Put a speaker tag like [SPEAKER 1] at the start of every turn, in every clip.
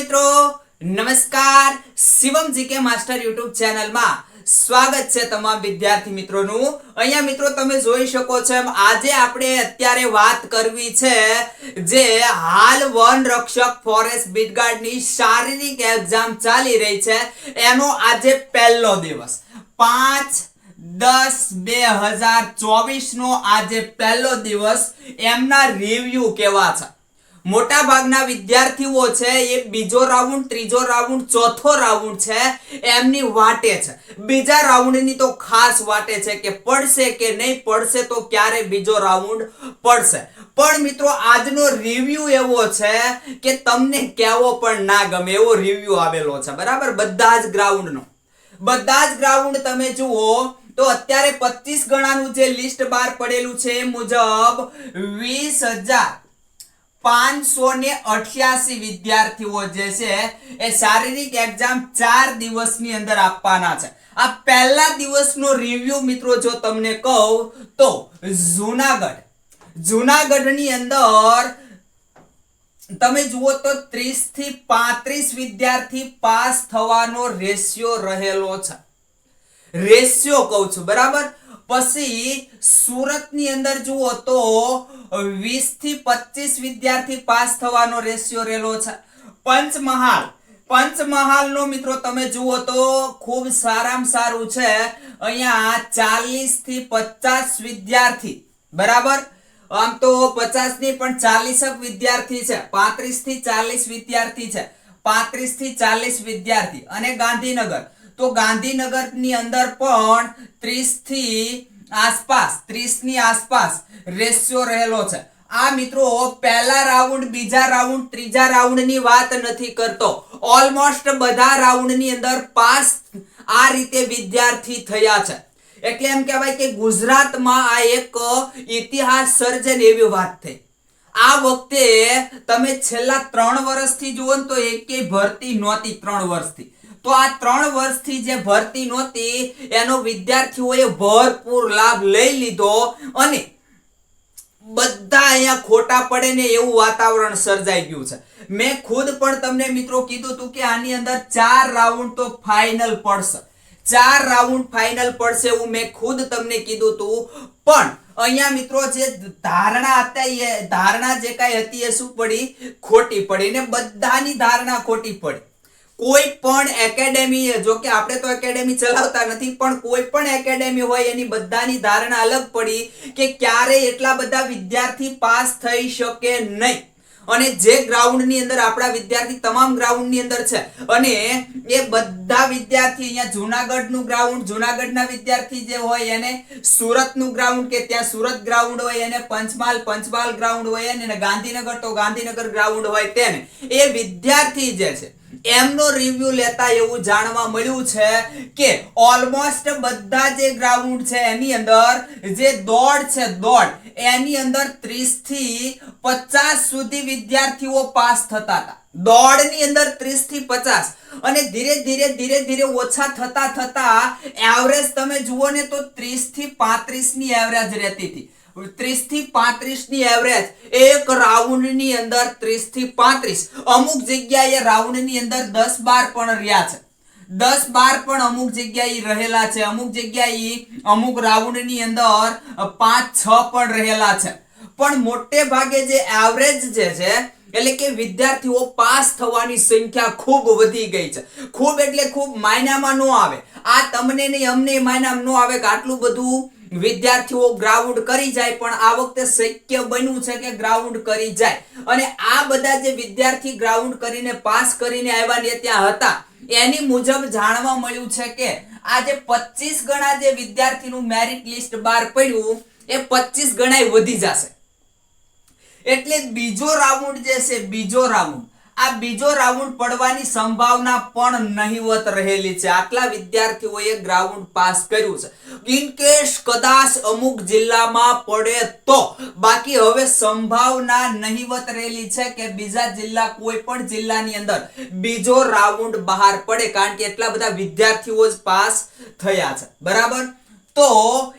[SPEAKER 1] મિત્રો, નમસ્કાર. Shivam GK master YouTube ચેનલમાં સ્વાગત છે તમામ વિદ્યાર્થી મિત્રોનું. અહીંયા મિત્રો તમે જોઈ શકો છો એમ, આજે આપણે અત્યારે વાત કરવી છે જે હાલ વન રક્ષક ફોરેસ્ટ બીટગાર્ડની શારીરિક એક્ઝામ ચાલી રહી છે. એનો આજે પહેલો દિવસ. પાંચ દસ બે હજાર ચોવીસ નો આજે પહેલો દિવસ. એમના રિવ્યુ કેવા છે? મોટા ભાગના વિદ્યાર્થીઓ છે, એ બીજો રાઉન્ડ, ત્રીજો રાઉન્ડ, ચોથો રાઉન્ડ છે, એમની વાટે છે. બીજા રાઉન્ડની તો ખાસ વાટે છે કે પડશે કે નહીં, પડશે તો ક્યારે બીજો રાઉન્ડ પડશે. પણ મિત્રો, આજનો રિવ્યુ એવો છે કે તમને કેવો પણ ના ગમે, એવો રિવ્યુ આવેલો છે. બરાબર? બધા જ ગ્રાઉન્ડનો. બધા જ ગ્રાઉન્ડ તમે જુઓ, તો અત્યારે પચીસ ગણાનું જે લિસ્ટ બહાર પડેલું છે એ મુજબ વીસ હજાર પાંચસો ને અઠ્યાસી વિદ્યાર્થીઓ જે છે એ શારીરિક એક્ઝામ ચાર દિવસની અંદર આપવાના છે. આ પહેલા દિવસનો રિવ્યુ મિત્રો જો તમને કહું તો જુનાગઢ. જુનાગઢની અંદર તમે જુઓ તો 30 થી પાંત્રીસ વિદ્યાર્થી પાસ થવાનો રેશિયો રહેલો છે. રેશિયો કહું છું, બરાબર? પછી સુરતની અંદર જુઓ તો વીસથી 25 વિદ્યાર્થી પાસ થવાનો રેશિયો રહેલો છે. પંચમહાલ, પંચમહાલનો મિત્રો તમે જુઓ તો ખૂબ સારામાં સારું છે. અહીંયા 40 થી 50 વિદ્યાર્થી, બરાબર? આમ તો 50 ની પણ 40 વિદ્યાર્થી છે. 35 થી 40 વિદ્યાર્થી છે. 35 થી 40 વિદ્યાર્થી અને ગાંધીનગર. તો ગાંધીનગરની અંદર પણ 30 થી આસપાસ 30 ની આસપાસ રેશિયો રહેલો છે. આ મિત્રો પહેલા રાઉન્ડ, બીજા રાઉન્ડ, ત્રીજા રાઉન્ડની વાત નથી કરતો. ઓલમોસ્ટ બધા રાઉન્ડની અંદર પાસ આ રીતે વિદ્યાર્થી થયા છે. એટલે એમ કહેવાય કે ગુજરાતમાં આ એક ઇતિહાસ સર્જન એવી વાત થઈ. આ વખતે તમે છેલ્લા ત્રણ વર્ષથી જુઓ ને તો એકેય ભરતી નહોતી ત્રણ વર્ષથી. તો આ ત્રણ વર્ષથી જે ભરતી નહોતી, એનો વિદ્યાર્થીઓએ ભરપૂર લાભ લઈ લીધો અને બધા અહીંયા ખોટા પડે ને એવું વાતાવરણ સર્જાઈ ગયું છે. મેં ખુદ પણ તમને મિત્રો કીધું હતું કે આની અંદર ચાર રાઉન્ડ તો ફાઇનલ પડશે. ચાર રાઉન્ડ ફાઇનલ પડશે એવું મેં ખુદ તમને કીધું હતું. પણ અહીંયા મિત્રો જે ધારણા હતા એ ધારણા જે કાંઈ હતી એ શું પડી? ખોટી પડી ને બધાની ધારણા ખોટી પડી. કોઈ પણ એકેડેમી જો કે આપણે તો એકેડેમી ચલાવતા નથી, પણ કોઈ પણ એકેડેમી હોય, એની બધાની ધારણા અલગ પડી કે ક્યારે એટલા બધા વિદ્યાર્થી પાસ થઈ શકે નહીં. અને જે ગ્રાઉન્ડની અંદર, આપણા વિદ્યાર્થી તમામ ગ્રાઉન્ડની અંદર છે, અને એ બધા વિદ્યાર્થી અહીંયા જુનાગઢનું ગ્રાઉન્ડ જુનાગઢના વિદ્યાર્થી જે હોય, એને સુરતનું ગ્રાઉન્ડ કે ત્યાં સુરત ગ્રાઉન્ડ હોય, એને પંચમહાલ પંચમહાલ ગ્રાઉન્ડ હોય અને ગાંધીનગર, તો ગાંધીનગર ગ્રાઉન્ડ હોય તેને. એ વિદ્યાર્થી જે છે એમનો રિવ્યુ લેતા એવું જાણવા મળ્યું છે કે ઓલમોસ્ટ બધા જે ગ્રાઉન્ડ છે એની અંદર જે દોડ છે દોડ, એની અંદર 30 થી 50 સુધી વિદ્યાર્થીઓ પાસ થતા હતા. દોડની અંદર 30 થી 50 અને ધીરે ધીરે ધીરે ધીરે ઓછા થતા થતા એવરેજ તમે જુઓ ને તો 30 થી 35 ની એવરેજ રહેતી હતી. 30 થી 35 ની એવરેજ એક રાઉન્ડની અંદર 30 થી 35 અમુક જગ્યાએ રાઉન્ડની અંદર દસ બાર પણ રહ્યા છે. દસ બાર પણ અમુક જગ્યાએ રહેલા છે. અમુક જગ્યાએ અમુક રાઉન્ડની અંદર 5 6 પણ રહેલા છે. પણ મોટે ભાગે જે એવરેજ જે છે, એટલે કે વિદ્યાર્થીઓ પાસ થવાની સંખ્યા ખૂબ વધી ગઈ છે. ખૂબ એટલે ખૂબ માયનામાં ન આવે. આ તમને નહીં અમને માયનામાં ન આવે કે આટલું બધું વિદ્યાર્થીઓ ગ્રાઉન્ડ કરી જાય, પણ આ વખતે શક્ય બન્યું છે કે ગ્રાઉન્ડ કરી જાય. અને આ બધા જે વિદ્યાર્થી ગ્રાઉન્ડ કરીને પાસ કરીને આવ્યા ને ત્યાં હતા, એની મુજબ જાણવા મળ્યું છે કે આજે પચીસ ગણા જે વિદ્યાર્થીનું મેરિટ લિસ્ટ બહાર પડ્યું, એ 25 ગણાય વધી જશે. એટલે બીજો રાઉન્ડ જે છે, બીજો રાઉન્ડ આ બીજો રાઉન્ડ પડવાની સંભાવના પણ નહીવત રહેલી છે. આટલા વિદ્યાર્થીઓએ ગ્રાઉન્ડ પાસ કર્યું છે. ઇન કદાચ અમુક જિલ્લામાં પડે તો. બાકી હવે સંભાવના નહીવત રહેલી છે કે બીજા જિલ્લા કોઈ પણ જિલ્લાની અંદર બીજો રાઉન્ડ બહાર પડે, કારણ કે એટલા બધા વિદ્યાર્થીઓ જ પાસ થયા છે. બરાબર? તો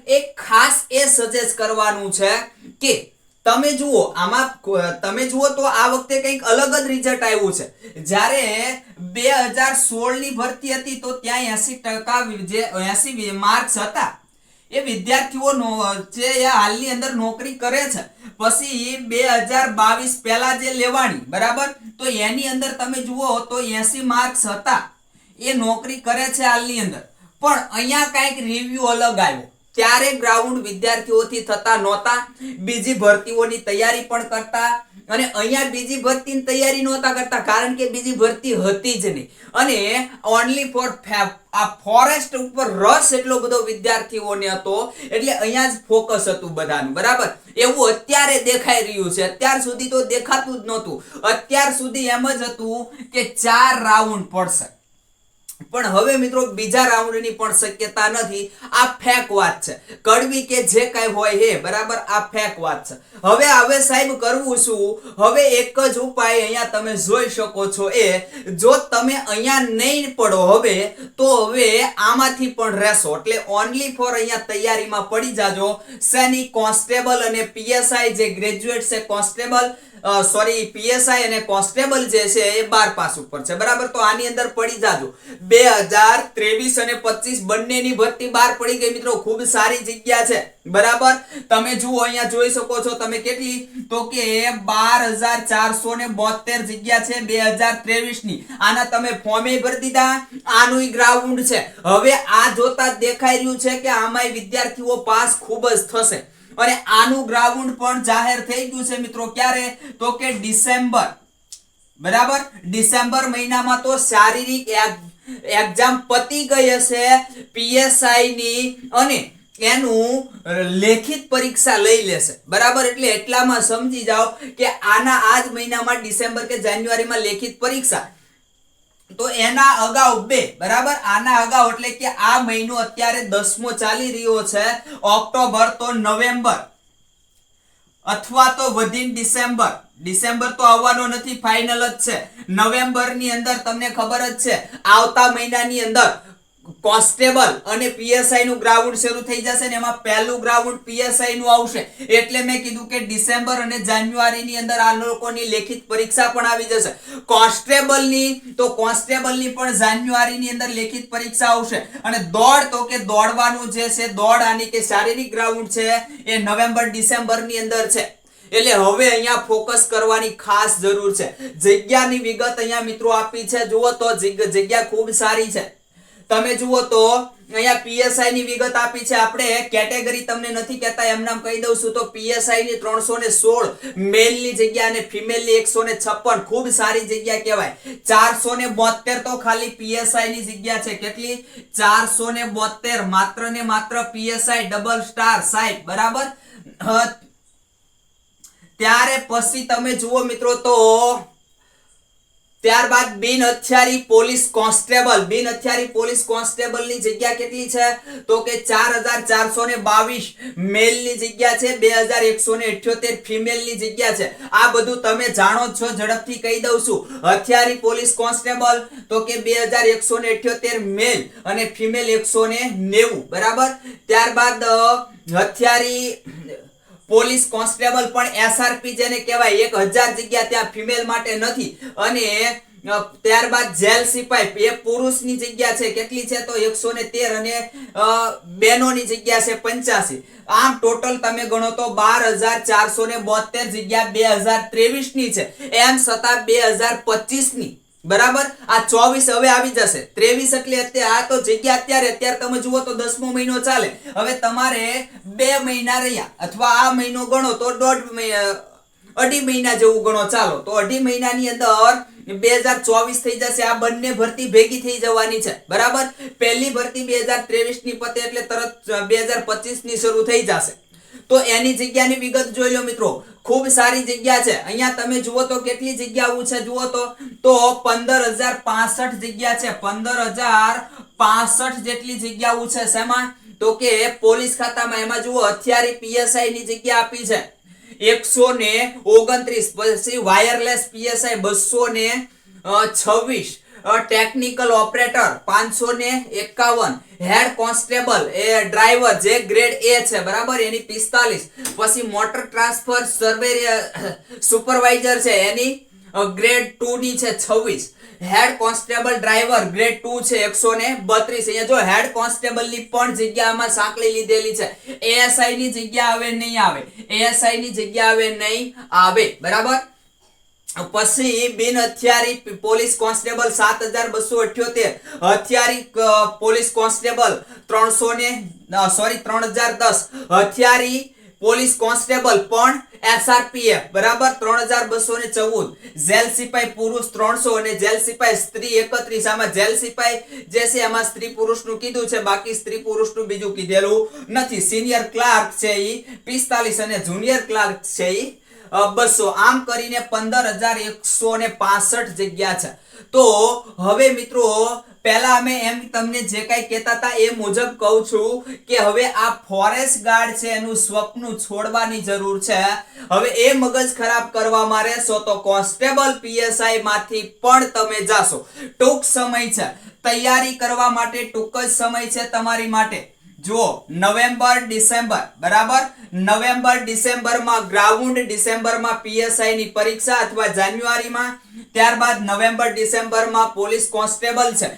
[SPEAKER 1] એક ખાસ એ સજેસ્ટ કરવાનું છે કે તમે જુઓ, આમાં તમે જુઓ તો આ વખતે કંઈક અલગ જ રિઝલ્ટ આવ્યું છે. જ્યારે બે હજાર સોળની ભરતી હતી તો ત્યાં એસી ટકા જે એસી માર્ક્સ હતા. એ વિદ્યાર્થીઓ જે હાલની અંદર નોકરી કરે છે. પછી બે હજાર બાવીસ પહેલા જે લેવાની બરાબર? તો એની અંદર તમે જુઓ તો એસી માર્ક્સ હતા. એ નોકરી કરે છે હાલની અંદર. પણ અહીંયા કાંઈક રિવ્યુ અલગ આવ્યો. ત્યારે ગ્રાઉન્ડ વિદ્યાર્થીઓથી થતા નહોતા, બીજી ભરતીઓની તૈયારી પણ કરતા અને અહીંયા બીજી ભરતીની તૈયારી નહોતા કરતા, કારણ કે બીજી ભરતી હતી જ નહીં. અને ઓનલી ફોર આ ફોરેસ્ટ ઉપર રસ એટલો બધો વિદ્યાર્થીઓને હતો, એટલે અહીંયા જ ફોકસ હતું બધાનું, બરાબર? એવું અત્યારે દેખાઈ રહ્યું છે. અત્યાર સુધી તો દેખાતું જ નહોતું. અત્યાર સુધી એમ જ હતું કે ચાર રાઉન્ડ પડશે. પણ હવે મિત્રો બીજા રાઉન્ડની પણ શક્યતા નથી. આ ફેક વાત છે. કડવી કે જે કાંઈ હોય હે બરાબર? આ ફેક વાત છે. હવે હવે સાહેબ કરવું શું? હવે એક જ ઉપાય અહીંયા તમે જોઈ શકો છો એ, જો તમે અહીંયા નહીં પડો હવે, તો હવે આમાંથી પણ રહેશો. એટલે ઓનલી ફોર અહીંયા તૈયારીમાં પડી જાજો. સેની કોન્સ્ટેબલ અને પીએસઆઈ જે ગ્રેજ્યુએટ છે, કોન્સ્ટેબલ સોરી પીએસઆઈ અને કોન્સ્ટેબલ જે છે એ બાર પાસ ઉપર છે. બરાબર? તો આની અંદર પડી જાજો. બે હજાર ત્રેવીસ અને પચીસ બંનેની ભરતી બાર પડી ગઈ મિત્રો. ખૂબ સારી જગ્યા છે. બરાબર? તમે જુઓ, અહીંયા જોઈ શકો છો તમે કેટલી? તો કે બાર હજાર ચારસો ને બોતેર જગ્યા છે બે હજાર ત્રેવીસની આના તમે ફોર્મે ભરી દીધા. આનું ગ્રાઉન્ડ છે. હવે આ જોતા દેખાઈ રહ્યું છે કે આમાંય વિદ્યાર્થીઓ પાસ ખૂબ જ થશે. અને આનું ગ્રાઉન્ડ પણ જાહેર થઈ ગયું છે મિત્રો ક્યારે? તો કે ડિસેમ્બર. બરાબર? ડિસેમ્બર મહિનામાં તો શારીરિક એક્ઝામ પતી ગઈ હશે, પીએસઆઈ ની, અને એનું લેખિત પરીક્ષા લઈ લેશે. બરાબર? એટલે એટલામાં સમજી જાઓ કે આના આ જ મહિનામાં ડિસેમ્બર કે જાન્યુઆરીમાં લેખિત પરીક્ષા. તો એના અગાઉ બે, બરાબર? આના અગાઉ એટલે કે આ મહિનો અત્યારે દસમો ચાલી રહ્યો છે, ઓક્ટોબર તો નવેમ્બર અથવા તો વધીન ડિસેમ્બર. ડિસેમ્બર તો આવવાનો નથી, ફાઇનલ જ છે. નવેમ્બરની અંદર તમને ખબર જ છે, આવતા મહિનાની અંદર કોન્સ્ટેબલ અને પીએસઆઈ નું ગ્રાઉન્ડ શરૂ થઈ જશે ને એમાં પહેલું ગ્રાઉન્ડ પીએસઆઈ નું આવશે. એટલે મેં કીધું કે ડિસેમ્બર અને જાન્યુઆરી ની અંદર આ લોકોની લેખિત પરીક્ષા પણ આવી જશે. કોન્સ્ટેબલની તો કોન્સ્ટેબલની પણ જાન્યુઆરી ની અંદર લેખિત પરીક્ષા આવશે. અને દોડ તો કે દોડવાનું જે છે, દોડ આની કે શારીરિક ગ્રાઉન્ડ છે, એ નવેમ્બર ડિસેમ્બરની અંદર છે. એટલે હવે અહીંયા ફોકસ કરવાની ખાસ જરૂર છે. જગ્યાની વિગત અહીંયા મિત્રો આપી છે. જુઓ તો જગ્યા ખૂબ સારી છે. તમે જુઓ તો અહીંયા પીએસઆઈ ની વિગત આપી છે. આપણે કેટેગરી તમને નથી કહેતા, એમ નામ કહી દઉં છું તો પીએસઆઈ ની ત્રણસો ને સોળ મેલની જગ્યા અને ફિમેલની એકસો ને છપ્પન, ખૂબ સારી જગ્યા કહેવાય. ચારસો ને બોતેર તો ખાલી પીએસઆઈ ની જગ્યા છે. કેટલી? ચારસો ને બોતેર માત્ર ને માત્ર પીએસઆઈ ડબલ સ્ટાર સાહેબ, બરાબર? ત્યારે પછી તમે જુઓ મિત્રો તો ત્યારબાદ બિન હથિયારી પોલીસ કોન્સ્ટેબલ, બિન હથિયારી પોલીસ કોન્સ્ટેબલની જગ્યા કેટલી છે? તો કે ચાર હજાર ચારસો ને બાવીસ મેલની જગ્યા છે, બે હજાર એકસો ને અઠ્યોતેર ફિમેલની જગ્યા છે. આ બધું તમે જાણો છો, ઝડપથી કહી દઉં છું. હથિયારી પોલીસ કોન્સ્ટેબલ, તો કે બે હજાર એકસો ને અઠ્યોતેર મેલ અને ફિમેલ એકસો ને નેવું, બરાબર? ત્યારબાદ હથિયારી પોલીસ કોન્સ્ટેબલ પણ એસઆરપી જેને કહેવાય, એક હજાર જગ્યા ત્યાં ફિમેલ માટે નથી. અને ત્યારબાદ જેલ સિપાઈ એ પુરુષની જગ્યા છે. કેટલી છે તો એકસો ને તેર અને બેનોની જગ્યા છે પંચ્યાસી. આમ ટોટલ તમે ગણો તો બાર હજાર ચારસો ને બોતેર જગ્યા બે હજાર ત્રેવીસની છે. એમ છતાં બે હજાર પચીસ બરાબર? આ ચોવીસ હવે આવી જશે. ત્રેવીસ એટલે અત્યારે આ તો જગ્યા અત્યારે અત્યારે તમે જુઓ તો દસમો મહિનો ચાલે. હવે તમારે બે મહિના રહ્યા અથવા આ મહિનો ગણો તો દોઢ અઢી મહિના જેવું ગણો ચાલો. તો અઢી મહિનાની અંદર બે હજાર ચોવીસ થઈ જશે. આ બંને ભરતી ભેગી થઈ જવાની છે. બરાબર? પહેલી ભરતી બે હજાર ત્રેવીસની પતે એટલે તરત બે હજાર પચીસની શરૂ થઈ જશે. તો એની જગ્યાની વિગત જોઈ લો મિત્રો. ખૂબ સારી જગ્યા છે. અહીંયા તમે જુઓ તો કેટલી જગ્યાઓ છે, જુઓ તો. તો પંદર હજાર પાસઠ જગ્યા છે. પંદર હજાર પાસઠ જેટલી જગ્યાઓ છે, શેમાં? તો કે પોલીસ ખાતામાં. એમાં જુઓ, અત્યારે પીએસઆઈ ની જગ્યા આપી છે. એકસો ને ઓગણત્રીસ પછી વાયરલેસ પીએસઆઈ બસો ને છવ્વીસ. ટેકનિકલ ઓપરેટર પાંચસો ને એકાવન. હેડ કોન્સ્ટેબલ એ ડ્રાઈવર જે ગ્રેડ એ છે, બરાબર? એની પિસ્તાલીસ. પછી મોટર ટ્રાન્સફર સર્વે સુપરવાઇઝર છે, એની ગ્રેડ ટુ ની છે, છવ્વીસ. Head constable driver grade two છે એકસો ને બત્રીસ. અહીંયા જો હેડ કોન્સ્ટેબલની પણ જગ્યામાં સાંકળી લીધેલી છે. એએસઆઈ ની જગ્યા હવે નહીં આવે? એએસઆઈ ની જગ્યા હવે નહીં આવે. બરાબર? પછી બિન હથિયારી પોલીસ કોન્સ્ટેબલ સાત હજાર બસો અઠ્યોતેર. હથિયારી પોલીસ કોન્સ્ટેબલ ત્રણસો ને સોરી, ત્રણ હજાર દસ. હથિયારી પોલીસ કોન્સ્ટેબલ પણ એસઆરપીએફ. બરાબર? ત્રણ હજાર બસો ને ચૌદ. જેલ સિપાઈ પુરુષ ત્રણસો અને જેલ સિપાઈ સ્ત્રી એકત્રીસ. આમાં જેલ સિપાઈ જે છે એમાં સ્ત્રી પુરુષનું કીધું છે, બાકી સ્ત્રી પુરુષનું બીજું કીધેલું નથી. સિનિયર ક્લાર્ક છે એ પિસ્તાલીસ અને જુનિયર ક્લાર્ક છે ઈ. બસો. આમ કરીને પંદર હજાર એકસો ને પાસઠ જગ્યા છે. તો હવે મિત્રો, પહેલા અમે એમ તમને જે કઈ કહેતા હતા એ મુજબ કહું છું કે હવે આ ફોરેસ્ટ ગાર્ડ છે, એનું સ્વપ્ન છોડવાની જરૂર છે. હવે એ મગજ ખરાબ કરવામાં રહેશો તો કોન્સ્ટેબલ પીએસઆઈ માંથી પણ તમે જાશો. ટૂંક સમય છે. તૈયારી કરવા માટે ટૂંક જ સમય છે તમારી માટે. જુઓ, નવેમ્બર, ડિસેમ્બર, બરાબર? નવેમ્બર, ડિસેમ્બરમાં ગ્રાઉન્ડ, ડિસેમ્બરમાં પીએસઆઈ ની પરીક્ષા અથવા જાન્યુઆરીમાં? ત્યારબાદ નવેમ્બર, ડિસેમ્બરમાં પોલીસ કોન્સ્ટેબલ છે.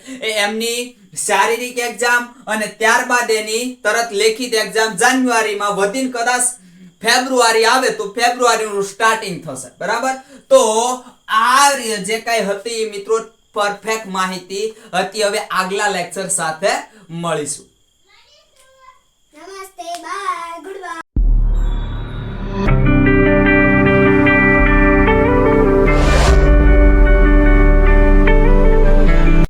[SPEAKER 1] એમની શારીરિક એક્ઝામ અને ત્યારબાદ એની તરત લેખિત એક્ઝામ જાન્યુઆરીમાં વધીને કદાચ ફેબ્રુઆરી આવે તો ફેબ્રુઆરીનું સ્ટાર્ટિંગ થશે. બરાબર? તો આ જે કઈ હતી મિત્રો પરફેક્ટ માહિતી હતી. હવે આગલા લેક્ચર સાથે મળીશું.
[SPEAKER 2] Bye. Goodbye.